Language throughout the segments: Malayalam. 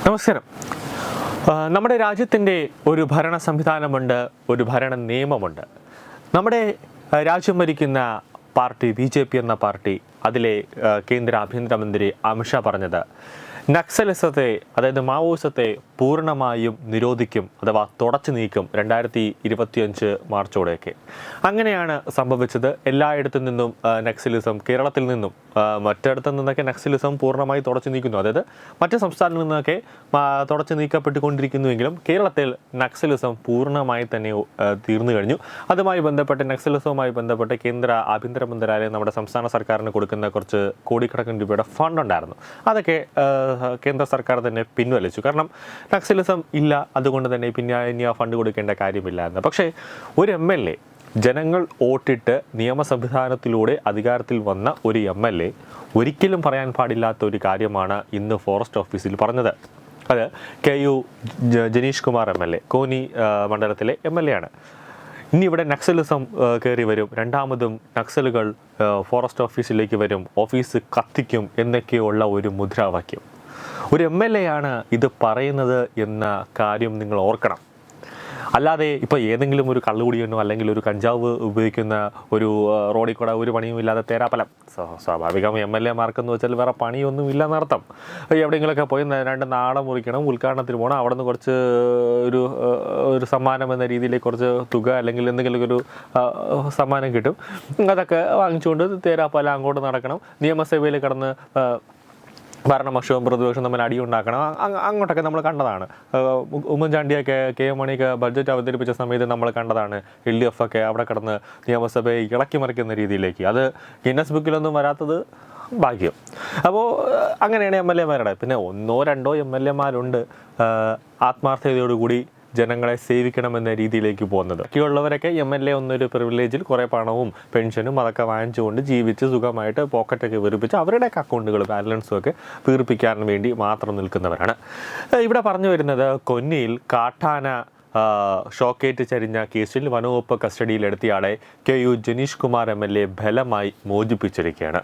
നമസ്കാരം. നമ്മുടെ രാജ്യത്തിന്റെ ഒരു ഭരണ സംവിധാനമുണ്ട് ഒരു ഭരണ നിയമമുണ്ട്. നമ്മുടെ രാജ്യം ഭരിക്കുന്ന പാർട്ടി ബി ജെ പി എന്ന പാർട്ടി അതിലെ കേന്ദ്ര ആഭ്യന്തരമന്ത്രി അമിത്ഷാ പറഞ്ഞത് നക്സലിസത്തെ അതായത് മാവോയിസത്തെ പൂർണമായും നിരോധിക്കും അഥവാ തുടച്ചു നീക്കും രണ്ടായിരത്തി ഇരുപത്തിയഞ്ച് മാർച്ചോടെയൊക്കെ. അങ്ങനെയാണ് സംഭവിച്ചത്. എല്ലായിടത്തു നിന്നും നക്സലിസം കേരളത്തിൽ നിന്നും മറ്റിടത്തു നിന്നൊക്കെ നക്സലിസം പൂർണമായി തുടച്ചു നീക്കുന്നു. അതായത് മറ്റു സംസ്ഥാനങ്ങളിൽ നിന്നൊക്കെ തുടച്ചു നീക്കപ്പെട്ടുകൊണ്ടിരിക്കുന്നുവെങ്കിലും കേരളത്തിൽ നക്സലിസം പൂർണമായി തന്നെ തീർന്നു കഴിഞ്ഞു. അതുമായി ബന്ധപ്പെട്ട് നക്സലിസവുമായി ബന്ധപ്പെട്ട് കേന്ദ്ര ആഭ്യന്തര മന്ത്രാലയം നമ്മുടെ സംസ്ഥാന സർക്കാരിന് കൊടുക്കുന്ന കുറച്ച് കോടിക്കണക്കിന് രൂപയുടെ ഫണ്ട് ഉണ്ടായിരുന്നു അതൊക്കെ കേന്ദ്ര സർക്കാർ തന്നെ പിൻവലിച്ചു. കാരണം നക്സലിസം ഇല്ല. അതുകൊണ്ട് തന്നെ പിന്നെ ഇനി ആ ഫണ്ട് കൊടുക്കേണ്ട കാര്യമില്ലായിരുന്നു. പക്ഷേ ഒരു എം എൽ എ ജനങ്ങൾ വോട്ടിട്ട് നിയമ സംവിധാനത്തിലൂടെ അധികാരത്തിൽ വന്ന ഒരു എം എൽ എ ഒരിക്കലും പറയാൻ പാടില്ലാത്ത ഒരു കാര്യമാണ് ഇന്ന് ഫോറസ്റ്റ് ഓഫീസിൽ പറഞ്ഞത്. അത് K U Janeesh Kumar M L A Konni മണ്ഡലത്തിലെ എം എൽ എ ആണ്. ഇനി ഇവിടെ നക്സലിസം കയറി വരും. രണ്ടാമതും നക്സലുകൾ ഫോറസ്റ്റ് ഓഫീസിലേക്ക് വരും. ഓഫീസ് കത്തിക്കും എന്നൊക്കെയുള്ള ഒരു മുദ്രാവാക്യം. ഒരു എം എൽ എ ആണ് ഇത് പറയുന്നത് എന്ന കാര്യം നിങ്ങൾ ഓർക്കണം. അല്ലാതെ ഇപ്പോൾ ഏതെങ്കിലും ഒരു കള്ളുകുടിയെന്നോ അല്ലെങ്കിൽ ഒരു കഞ്ചാവ് ഉപയോഗിക്കുന്ന ഒരു റോഡിൽ കൂടെ ഒരു പണിയും ഇല്ലാതെ തേരാപ്പലം. സ്വ- സ്വാഭാവികം എം എൽ എമാർക്കെന്ന് വെച്ചാൽ വേറെ പണിയൊന്നും ഇല്ലെന്നർത്ഥം എവിടെയെങ്കിലുമൊക്കെ പോയി രണ്ട് നാട മുറിക്കണം ഉദ്ഘാടനത്തിന് പോകണം അവിടെ നിന്ന് കുറച്ച് ഒരു ഒരു സമ്മാനം എന്ന രീതിയിൽ കുറച്ച് തുക അല്ലെങ്കിൽ എന്തെങ്കിലും ഒരു സമ്മാനം കിട്ടും. അതൊക്കെ വാങ്ങിച്ചുകൊണ്ട് തേരാപ്പല അങ്ങോട്ട് നടക്കണം. നിയമസഭയിൽ കടന്ന് ഭരണപക്ഷവും പ്രതിപക്ഷവും തമ്മിൽ അടിയുണ്ടാക്കണം അങ്ങോട്ടൊക്കെ നമ്മൾ കണ്ടതാണ്. ഉമ്മൻചാണ്ടിയൊക്കെ കെ എം മണിയൊക്കെ ബഡ്ജറ്റ് അവതരിപ്പിച്ച സമയത്ത് നമ്മൾ കണ്ടതാണ് എൽ ഡി എഫ് ഒക്കെ അവിടെ കിടന്ന് നിയമസഭയെ ഇളക്കി മറിക്കുന്ന രീതിയിലേക്ക്. അത് ഗിന്നസ് ബുക്കിലൊന്നും വരാത്തത് ഭാഗ്യം. അപ്പോൾ അങ്ങനെയാണ് എം എൽ എമാരുടെ പിന്നെ ഒന്നോ രണ്ടോ എം എൽ എമാരുണ്ട് ആത്മാർത്ഥതയോടുകൂടി ജനങ്ങളെ സേവിക്കണമെന്ന രീതിയിലേക്ക് പോകുന്നത്. ബാക്കിയുള്ളവരൊക്കെ എം എൽ എ ഒന്നൊരു പ്രിവിലേജിൽ കുറേ പണവും പെൻഷനും അതൊക്കെ വാങ്ങിച്ചുകൊണ്ട് ജീവിച്ച് സുഖമായിട്ട് പോക്കറ്റൊക്കെ വീർപ്പിച്ച് അവരുടെയൊക്കെ അക്കൗണ്ടുകൾ ബാലൻസും ഒക്കെ വീർപ്പിക്കാൻ വേണ്ടി മാത്രം നിൽക്കുന്നവരാണ്. ഇവിടെ പറഞ്ഞു വരുന്നത് കൊന്നിയിൽ കാട്ടാന ഷോക്കേറ്റ് ചരിഞ്ഞ കേസിൽ വനവകുപ്പ് കസ്റ്റഡിയിലെടുത്തയാളെ K U Janeesh Kumar M L A ബലമായി മോചിപ്പിച്ചിരിക്കുകയാണ്.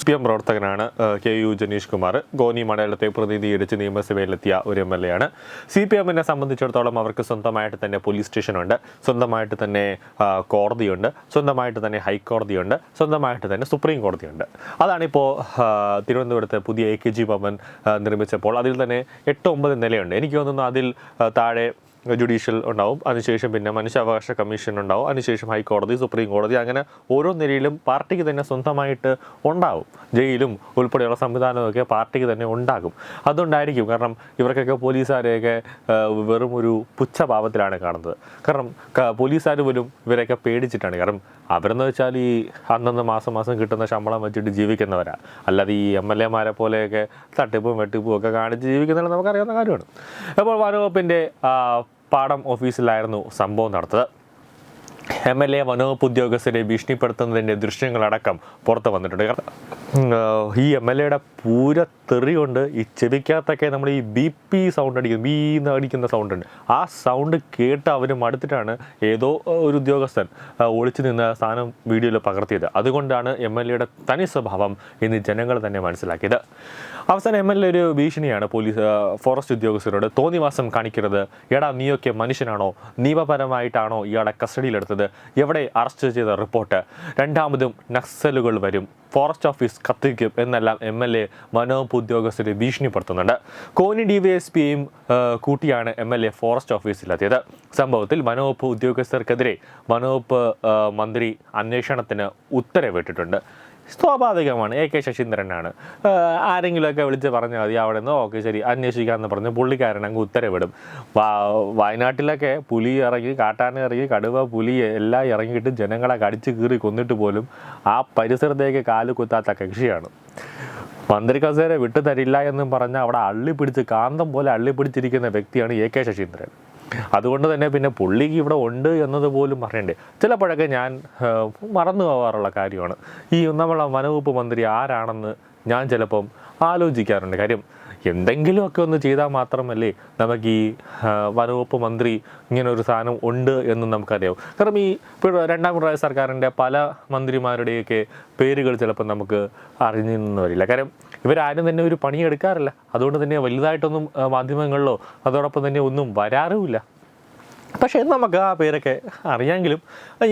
സി എം പ്രവർത്തകനാണ് കെ യു ജനീഷ് കുമാർ. ഗോനി മണ്ഡലത്തെ പ്രതിനിധീകരിച്ച് നിയമസഭയിലെത്തിയ ഒരു എം എൽ എ ആണ്. സി പി എമ്മിനെ സംബന്ധിച്ചിടത്തോളം അവർക്ക് സ്വന്തമായിട്ട് തന്നെ പോലീസ് സ്റ്റേഷനുണ്ട്. സ്വന്തമായിട്ട് തന്നെ കോടതിയുണ്ട്. സ്വന്തമായിട്ട് തന്നെ ഹൈക്കോടതിയുണ്ട്. സ്വന്തമായിട്ട് തന്നെ സുപ്രീം കോടതിയുണ്ട്. അതാണിപ്പോൾ തിരുവനന്തപുരത്ത് പുതിയ എ കെ ജി ഭവൻ നിർമ്മിച്ചപ്പോൾ അതിൽ തന്നെ എട്ട് ഒമ്പത് നിലയുണ്ട്. എനിക്ക് തോന്നുന്നു അതിൽ താഴെ ജുഡീഷ്യൽ ഉണ്ടാവും. അതിനുശേഷം പിന്നെ മനുഷ്യാവകാശ കമ്മീഷൻ ഉണ്ടാവും. അതിനുശേഷം ഹൈക്കോടതി സുപ്രീം കോടതി അങ്ങനെ ഓരോ നിലയിലും പാർട്ടിക്ക് തന്നെ സ്വന്തമായിട്ട് ഉണ്ടാവും. ജയിലും ഉൾപ്പെടെയുള്ള സംവിധാനമൊക്കെ പാർട്ടിക്ക് തന്നെ ഉണ്ടാകും. അതുകൊണ്ടായിരിക്കും കാരണം ഇവർക്കൊക്കെ പോലീസുകാരെയൊക്കെ വെറും ഒരു പുച്ഛഭാവത്തിലാണ് കാണുന്നത്. കാരണം പോലീസുകാർ പോലും ഇവരെയൊക്കെ പേടിച്ചിട്ടാണ്. കാരണം അവരെന്ന് വെച്ചാൽ ഈ അന്നന്ന് മാസം മാസം കിട്ടുന്ന ശമ്പളം വെച്ചിട്ട് ജീവിക്കുന്നവരാ. അല്ലാതെ ഈ എം എൽ എമാരെ പോലെയൊക്കെ തട്ടിപ്പും വെട്ടിപ്പും ഒക്കെ കാണിച്ച് ജീവിക്കുന്നവരെ നമുക്കറിയാവുന്ന കാര്യമാണ്. അപ്പോൾ വനവകുപ്പിന്റെ പാടം ഓഫീസിലായിരുന്നു സംഭവം നടത്തത് എം എൽ എ വനവകുപ്പ് ഉദ്യോഗസ്ഥരെ ഭീഷണിപ്പെടുത്തുന്നതിന്റെ ദൃശ്യങ്ങളടക്കം പുറത്ത് വന്നിട്ടുണ്ട്. ഈ എം എൽ എയുടെ പൂര തെറി കൊണ്ട് ഈ ചെവിക്കകത്തൊക്കെ നമ്മൾ ഈ ബി പി സൗണ്ട് അടിക്കുന്നു. ബീ എന്ന് അടിക്കുന്ന സൗണ്ട് ഉണ്ട്. ആ സൗണ്ട് കേട്ട് അവർ മടുത്തിട്ടാണ് ഏതോ ഒരു ഉദ്യോഗസ്ഥൻ ഒളിച്ചു നിന്ന സാധനം വീഡിയോയിൽ പകർത്തിയത്. അതുകൊണ്ടാണ് എം എൽ എയുടെ തനി സ്വഭാവം ഇന്ന് ജനങ്ങൾ തന്നെ മനസ്സിലാക്കിയത്. അവസാനം എം എൽ എ ഒരു ഭീഷണിയാണ് പോലീസ് ഫോറസ്റ്റ് ഉദ്യോഗസ്ഥരോട് തോന്നിവാസം കാണിക്കരുത് എടാ നീയൊക്കെ മനുഷ്യനാണോ? നിയമപരമായിട്ടാണോ ഇയാളെ കസ്റ്റഡിയിലെടുത്തത്? എവിടെ അറസ്റ്റ് ചെയ്ത റിപ്പോർട്ട്? രണ്ടാമതും നക്സലുകൾ വരും. ഫോറസ്റ്റ് ഓഫീസ് കത്തിക്കും എന്നെല്ലാം എം എൽ എ വനവകുപ്പ് ഉദ്യോഗസ്ഥരെ ഭീഷണിപ്പെടുത്തുന്നുണ്ട്. കോന്നി ഡി വൈ എസ് പിയും കൂട്ടിയാണ് എം എൽ എ ഫോറസ്റ്റ് ഓഫീസിലെത്തിയത് സംഭവത്തിൽ വനവകുപ്പ് ഉദ്യോഗസ്ഥർക്കെതിരെ വനവകുപ്പ് മന്ത്രി അന്വേഷണത്തിന് ഉത്തരവിട്ടിട്ടുണ്ട്. സ്വാഭാവികമാണ്. എ കെ ശശീന്ദ്രനാണ്. ആരെങ്കിലുമൊക്കെ വിളിച്ച് പറഞ്ഞാൽ മതി അവിടെ നിന്ന്? ഓക്കെ ശരി. അന്വേഷിക്കാമെന്ന് പറഞ്ഞ് പുള്ളിക്കാരൻ അങ്ങ് ഉത്തരവിടും. വയനാട്ടിലൊക്കെ പുലി ഇറങ്ങി കാട്ടാന ഇറങ്ങി കടുവ പുലി എല്ലാം ഇറങ്ങിയിട്ട് ജനങ്ങളെ കടിച്ചു കീറി കൊന്നിട്ട് പോലും ആ പരിസരത്തേക്ക് കാൽ കുത്താത്ത കക്ഷിയാണ്. മന്ത്രി കസേര വിട്ടു തരില്ല എന്നും പറഞ്ഞ് അവിടെ അള്ളിപ്പിടിച്ച് കാന്തം പോലെ അള്ളിപ്പിടിച്ചിരിക്കുന്ന വ്യക്തിയാണ് എ കെ ശശീന്ദ്രൻ. അതുകൊണ്ട് തന്നെ പിന്നെ പുള്ളിക്ക് ഇവിടെ ഉണ്ട് എന്നത് പോലും പറയണ്ടേ. ചിലപ്പോഴൊക്കെ ഞാൻ മറന്നു പോകാറുള്ള കാര്യമാണ്. ഈ നമ്മളെ വനവകുപ്പ് മന്ത്രി ആരാണെന്ന് ഞാൻ ചിലപ്പം ആലോചിക്കാറുണ്ട്. കാര്യം എന്തെങ്കിലുമൊക്കെ ഒന്ന് ചെയ്താൽ മാത്രമല്ലേ നമുക്ക് ഈ വനവകുപ്പ് മന്ത്രി ഇങ്ങനെ ഒരു സാധനം ഉണ്ട് എന്ന് നമുക്കറിയാം കാരണം ഈ ഇപ്പോൾ രണ്ടാം പിണറായി സർക്കാരിന്റെ പല മന്ത്രിമാരുടെയൊക്കെ പേരുകൾ ചിലപ്പോൾ നമുക്ക് അറിഞ്ഞിരുന്നു വരില്ല. കാരണം ഇവരാരും തന്നെ ഒരു പണിയെടുക്കാറില്ല. അതുകൊണ്ട് തന്നെ വലുതായിട്ടൊന്നും മാധ്യമങ്ങളിലോ അതോടൊപ്പം തന്നെ ഒന്നും വരാറുമില്ല. പക്ഷേ നമുക്ക് ആ പേരൊക്കെ അറിയാമെങ്കിലും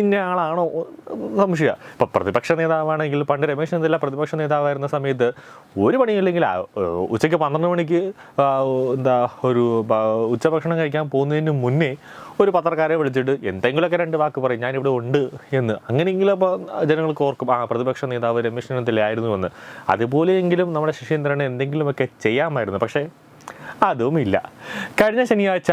ഇന്ന ആളാണോ സംശയ. ഇപ്പം പ്രതിപക്ഷ നേതാവാണെങ്കിൽ പണ്ട് രമേശ് ചെന്നിത്തല പ്രതിപക്ഷ നേതാവായിരുന്ന സമയത്ത് ഒരു പണിയില്ലെങ്കിൽ ഉച്ചയ്ക്ക് പന്ത്രണ്ട് മണിക്ക് എന്താ ഒരു ഉച്ചഭക്ഷണം കഴിക്കാൻ പോകുന്നതിന് മുന്നേ ഒരു പത്രക്കാരെ വിളിച്ചിട്ട് എന്തെങ്കിലുമൊക്കെ രണ്ട് വാക്ക് പറയും ഞാനിവിടെ ഉണ്ട് എന്ന്. അങ്ങനെയെങ്കിലും അപ്പോൾ ജനങ്ങൾക്ക് ഓർക്കും ആ പ്രതിപക്ഷ നേതാവ് രമേശ് ചെന്നിത്തല ആയിരുന്നു എന്ന്. അതുപോലെയെങ്കിലും നമ്മുടെ ശശീന്ദ്രന് എന്തെങ്കിലുമൊക്കെ ചെയ്യാമായിരുന്നു. പക്ഷേ അതുമില്ല. കഴിഞ്ഞ ശനിയാഴ്ച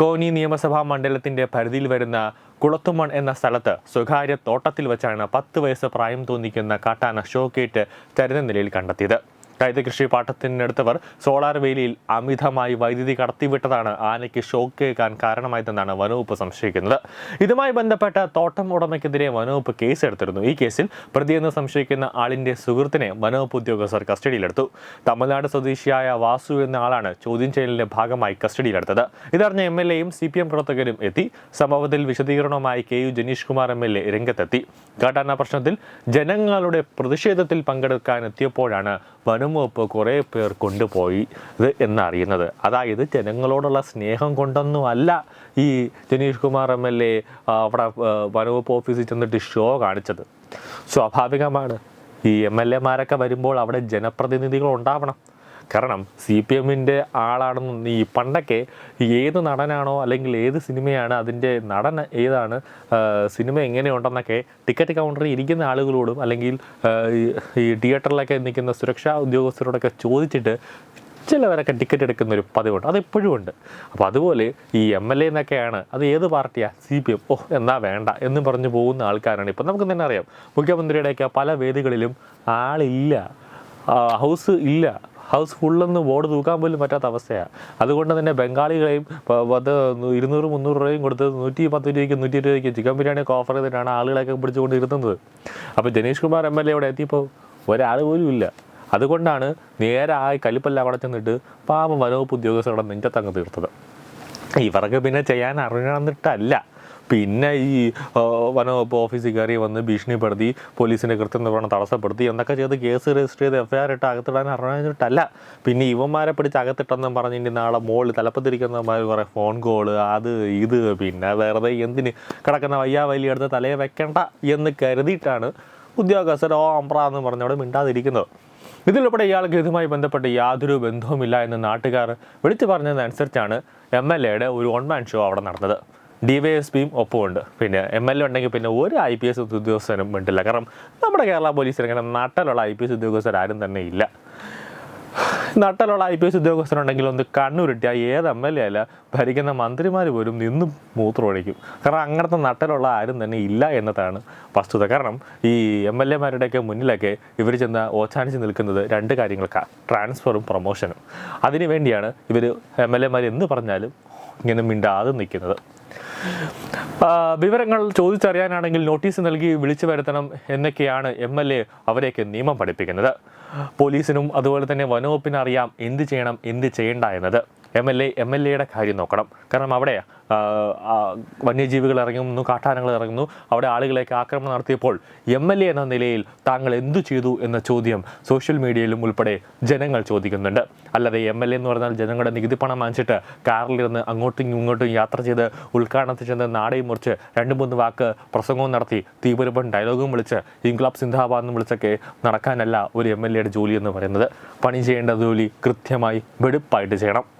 കോന്നി നിയമസഭാ മണ്ഡലത്തിന്റെ പരിധിയിൽ വരുന്ന കുളത്തുമൺ എന്ന സ്ഥലത്ത് സ്വകാര്യ തോട്ടത്തിൽ വെച്ചാണ് പത്ത് വയസ്സ് പ്രായം തോന്നിക്കുന്ന കാട്ടാന ഷോക്കേറ്റ് ചരിത നിലയിൽ കണ്ടെത്തിയത്. കൈത കൃഷി പാട്ടത്തിനടുത്തവർ സോളാർ വേലിയിൽ അമിതമായി വൈദ്യുതി കടത്തിവിട്ടതാണ് ആനയ്ക്ക് ഷോക്ക് കേൾക്കാൻ കാരണമായതെന്നാണ് വനവകുപ്പ് സംശയിക്കുന്നത്. ഇതുമായി ബന്ധപ്പെട്ട തോട്ടം ഉടമയ്ക്കെതിരെ വനവകുപ്പ് കേസെടുത്തിരുന്നു ഈ കേസിൽ പ്രതിയെന്ന് സംശയിക്കുന്ന ആളിന്റെ സുഹൃത്തിനെ വനവകുപ്പ് ഉദ്യോഗസ്ഥർ കസ്റ്റഡിയിലെടുത്തു. തമിഴ്നാട് സ്വദേശിയായ വാസു എന്ന ആളാണ് ചോദ്യം ചെയ്യലിന്റെ ഭാഗമായി കസ്റ്റഡിയിലെടുത്തത്. ഇതറിഞ്ഞ എം എൽ എയും സി പി എം പ്രവർത്തകരും എത്തി. സംഭവത്തിൽ വിശദീകരണവുമായി K U Janeesh Kumar M L A രംഗത്തെത്തി. കാട്ടാന പ്രശ്നത്തിൽ ജനങ്ങളുടെ പ്രതിഷേധത്തിൽ പങ്കെടുക്കാൻ എത്തിയപ്പോഴാണ് വനം വകുപ്പ് കുറേ പേർ കൊണ്ടുപോയി ഇത് എന്നറിയുന്നത്. അതായത് ജനങ്ങളോടുള്ള സ്നേഹം കൊണ്ടൊന്നും അല്ല ഈ Janeesh Kumar M L A അവിടെ വനവകുപ്പ് ഓഫീസിൽ ചെന്നിട്ട് ഷോ കാണിച്ചത്. സ്വാഭാവികമാണ്. ഈ എം എൽ എമാരൊക്കെ വരുമ്പോൾ അവിടെ ജനപ്രതിനിധികൾ ഉണ്ടാവണം. കാരണം സി പി എമ്മിന്റെ ആളാണെന്ന് ഈ പണ്ടൊക്കെ ഏത് നടനാണോ അല്ലെങ്കിൽ ഏത് സിനിമയാണ് അതിന്റെ നടൻ ഏതാണ് സിനിമ എങ്ങനെയുണ്ടെന്നൊക്കെ ടിക്കറ്റ് കൗണ്ടറിൽ ഇരിക്കുന്ന ആളുകളോടും അല്ലെങ്കിൽ ഈ- തിയേറ്ററിലൊക്കെ നിൽക്കുന്ന സുരക്ഷാ ഉദ്യോഗസ്ഥരോടൊക്കെ ചോദിച്ചിട്ട് ചിലവരൊക്കെ ടിക്കറ്റ് എടുക്കുന്ന ഒരു പതിവുണ്ട്. അത് ഇപ്പോഴും ഉണ്ട്. അപ്പോൾ അതുപോലെ ഈ എം എൽ എ എന്നൊക്കെയാണ് അത് ഏത് പാർട്ടിയാണ് സി പി എം. ഓ എന്നാ വേണ്ട എന്ന് പറഞ്ഞു പോകുന്ന ആൾക്കാരാണ് ഇപ്പം. നമുക്ക് തന്നെ അറിയാം. മുഖ്യമന്ത്രിയുടെയൊക്കെ പല വേദികളിലും ആളില്ല ഹൗസ് ഇല്ല ഹൗസ് ഫുള്ളൊന്ന് ബോർഡ് തൂക്കാൻ പോലും പറ്റാത്ത അവസ്ഥയാണ് അതുകൊണ്ട് തന്നെ ബംഗാളികളെയും അത് ഇരുന്നൂറ് മുന്നൂറ് രൂപയും കൊടുത്ത് നൂറ്റി പത്ത് രൂപയ്ക്ക് നൂറ്റി ഇരുപത് രൂപയ്ക്ക് ചിക്കൻ ബിരിയാണിയൊക്കെ ഓഫർ ചെയ്തിട്ടാണ് ആളുകളെയൊക്കെ പിടിച്ചുകൊണ്ട് ഇരുത്തുന്നത്. അപ്പോൾ Janeesh Kumar M L A ഇവിടെ എത്തിയപ്പോൾ ഒരാൾ പോലും ഇല്ല. അതുകൊണ്ടാണ് നേരെ ആ കലിപ്പെല്ലാം അവിടെ ചെന്നിട്ട് പാവം വനവകുപ്പ് ഉദ്യോഗസ്ഥരുടെ നെഞ്ചത്തങ്ങ് തീർത്തത്. ഇവർക്ക് പിന്നെ ചെയ്യാൻ അറിയണമെന്നിട്ടല്ല പിന്നെ ഈ വനവകുപ്പ് ഓഫീസിൽ കയറി വന്ന് ഭീഷണിപ്പെടുത്തി പോലീസിന്റെ കൃത്യനിർവഹണം തടസ്സപ്പെടുത്തി എന്നൊക്കെ ചെയ്ത് കേസ് രജിസ്റ്റർ ചെയ്ത് എഫ് ഐ ആർ ഇട്ട് അകത്തിടാൻ അറിഞ്ഞിട്ടല്ല. പിന്നെ ഇവന്മാരെ പിടിച്ച് അകത്തിട്ടെന്നും പറഞ്ഞ് ഇനി നാളെ മോളിൽ തലപ്പത്തിരിക്കുന്നമാർ കുറേ ഫോൺ കോൾ അത് ഇത് പിന്നെ വെറുതെ എന്തിന് കിടക്കുന്ന വയ്യാ വലിയ എടുത്ത് തലയെ വെക്കണ്ട എന്ന് കരുതിയിട്ടാണ് ഉദ്യോഗസ്ഥർ ഓ അമ്പ്ര എന്ന് പറഞ്ഞവിടെ മിണ്ടാതിരിക്കുന്നത്. ഇതിലുൾപ്പെടെ ഇയാൾക്ക് ഇതുമായി ബന്ധപ്പെട്ട് യാതൊരു ബന്ധവുമില്ല എന്ന് നാട്ടുകാർ വിളിച്ചു പറഞ്ഞതനുസരിച്ചാണ് എം എൽ എയുടെ ഒരു ഓൺമാൻ ഷോ അവിടെ നടന്നത്. ഡി വൈ എസ് പിയും ഒപ്പമുണ്ട്. പിന്നെ എം എൽ എ ഉണ്ടെങ്കിൽ പിന്നെ ഒരു ഐ പി എസ് ഉദ്യോഗസ്ഥനും ഉണ്ടല്ല കാരണം നമ്മുടെ കേരള പോലീസിൽ ഇങ്ങനെ നട്ടലുള്ള ഐ പി എസ് ഉദ്യോഗസ്ഥരാരും തന്നെ ഇല്ല. നട്ടലുള്ള ഐ പി എസ് ഉദ്യോഗസ്ഥരുണ്ടെങ്കിൽ ഒന്ന് കണ്ണുരുട്ടിയാൽ ഏത് എം എൽ എ അല്ല ഭരിക്കുന്ന മന്ത്രിമാർ പോലും നിന്നും മൂത്രമൊഴിക്കും. കാരണം അങ്ങനത്തെ നട്ടലുള്ള ആരും തന്നെ ഇല്ല എന്നതാണ് വസ്തുത. കാരണം ഈ എം എൽ എമാരുടെയൊക്കെ മുന്നിലൊക്കെ ഇവർ ചെന്ന് ഓച്ചാനിച്ച് നിൽക്കുന്നത് രണ്ട് കാര്യങ്ങൾക്കാണ് ട്രാൻസ്ഫറും പ്രൊമോഷനും. അതിനു വേണ്ടിയാണ് ഇവർ എം എൽ എമാർ എന്ന് പറഞ്ഞാലും ഇങ്ങനെ മിണ്ടാതെ നിൽക്കുന്നത്. വിവരങ്ങൾ ചോദിച്ചറിയാനാണെങ്കിൽ നോട്ടീസ് നൽകി വിളിച്ചു വരുത്തണം എന്നൊക്കെയാണ് എം എൽ എ അവരെയൊക്കെ നിയമം പഠിപ്പിക്കുന്നത്. പോലീസിനും അതുപോലെ തന്നെ വനവകുപ്പിനും അറിയാം എന്ത് ചെയ്യണം എന്ത് ചെയ്യണ്ട എന്നത്. M L A M L എയുടെ കാര്യം നോക്കണം. കാരണം അവിടെ വന്യജീവികൾ ഇറങ്ങുന്നു കാട്ടാനകൾ ഇറങ്ങുന്നു. അവിടെ ആളുകളെയൊക്കെ ആക്രമണം നടത്തിയപ്പോൾ എം എൽ എ എന്ന നിലയിൽ താങ്കൾ എന്തു ചെയ്തു എന്ന ചോദ്യം സോഷ്യൽ മീഡിയയിലും ഉൾപ്പെടെ ജനങ്ങൾ ചോദിക്കുന്നുണ്ട്. അല്ലാതെ എം എൽ എ എന്ന് പറഞ്ഞാൽ ജനങ്ങളുടെ നികുതി പണം വാങ്ങിച്ചിട്ട് കാറിലിരുന്ന് അങ്ങോട്ടും ഇങ്ങോട്ടും യാത്ര ചെയ്ത് ഉദ്ഘാടനത്തിൽ ചെന്ന് നാടയും മുറിച്ച് രണ്ട് മൂന്ന് വാക്ക് പ്രസംഗവും നടത്തി തീപുരപ്പൻ ഡയലോഗും വിളിച്ച് ഇൻക്ലാബ് സിന്ധാബാദ് എന്ന് വിളിച്ചൊക്കെ നടക്കാനല്ല ഒരു എം എൽ എയുടെ ജോലി എന്ന് പറയുന്നത്. പണി ചെയ്യേണ്ട ജോലി കൃത്യമായി വെടുപ്പായിട്ട് ചെയ്യണം.